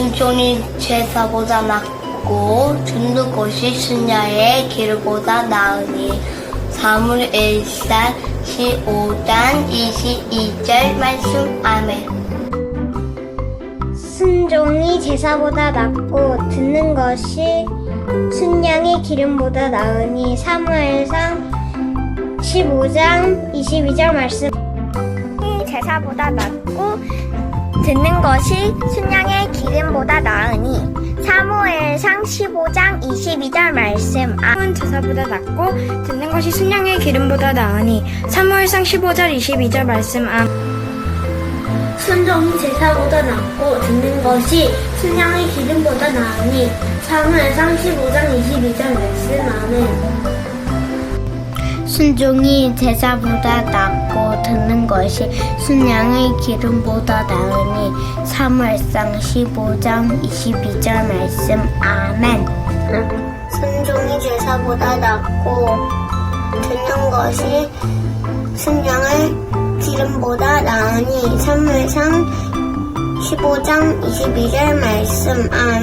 순종이 제사보다 낫고 듣는 것이 순야의 기름보다 나으니 사물 1사 15단 22절 말씀 아멘. 순종이 제사보다 낫고 듣는 것이 순양의 기름보다 나으니 사무엘상 15장 22절 말씀. 제사보다 낫고 듣는 것이 순양의 기름보다 나으니 사무엘상 15장 22절 말씀. 아은 제사보다 낫고 듣는 것이 순양의 기름보다 나으니 사무엘상 15절 22절 말씀. 아. 순종이 제사보다 낫고 듣는 것이 순양의 기름보다 나으니 사무엘상 15장 22절 말씀. 아멘 순종이 제사보다 낫고 듣는 것이 순양의 기름보다 나으니 사무엘상 15장 22절 말씀. 아멘. 순종이 제사보다 낫고 듣는 것이 순양의 기름보다 나으니 사무엘상 15장 22절 말씀. 아멘.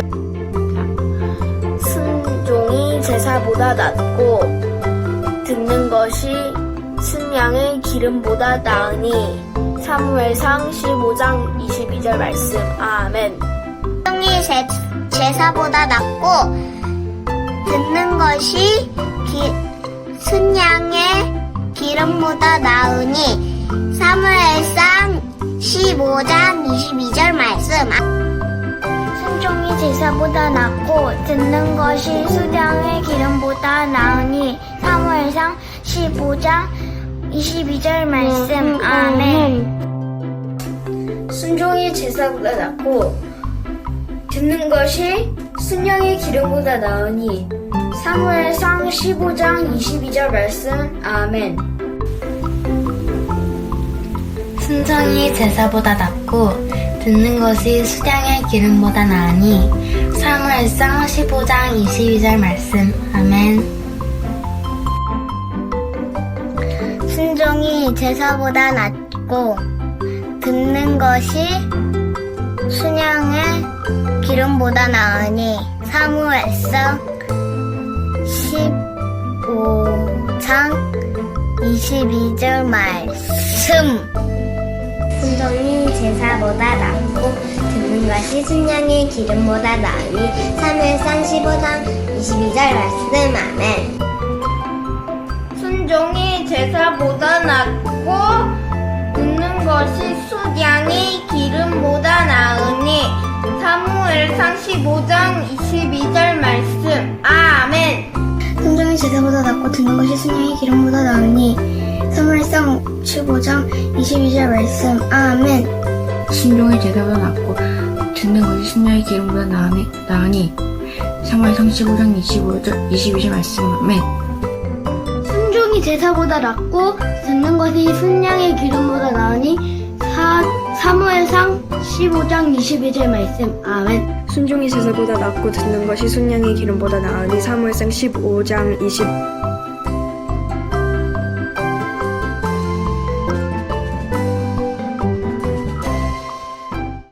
순종이 제사보다 낫고 듣는 것이 순양의 기름보다 나으니 사무엘상 15장 22절 말씀. 아멘. 순종이 제, 제사보다 낫고 듣는 것이 기, 순양의 기름보다 나으니 사무엘상 15장 22절 말씀. 순종이 제사보다 낫고 듣는 것이 순양의 기름보다 나으니 15장 22절 말씀. 아멘. 순종이 제사보다 낫고 듣는 것이 순양의 기름보다 나으니 사무엘상 15장 22절 말씀. 아멘. 순종이 제사보다 낫고 듣는 것이 수량의 기름보다 나으니 사무엘상 15장 22절 말씀. 아멘 제사보다 낫고 듣는 것이 순양의 기름보다 나으니 사무엘상 15장 22절 말씀. 순종이 제사보다 낫고 듣는 것이 순양의 기름보다 나으니 사무엘상 15장 22절 말씀. 아멘. 순종이 제사보다 낫고 듣는 것이 순양의 기름보다 나으니 사무엘상 15장 22절 말씀. 아멘. 순종이 제사보다 낫고 듣는 것이 순양의 기름보다 나으니 사무엘상 15장 22절 말씀. 아멘. 순종이 제사보다 낫고 듣는 것이 순양의 기름보다 나으니, 나으니 사무엘상 15장 25절, 22절 말씀. 아멘 제사보다 낫고 듣는 것이 순양의 기름보다 나으니 사, 사무엘상 15장 22절 말씀. 아멘. 순종이 제사보다 낫고 듣는 것이 순양의 기름보다 나으니 사무엘상 15장 20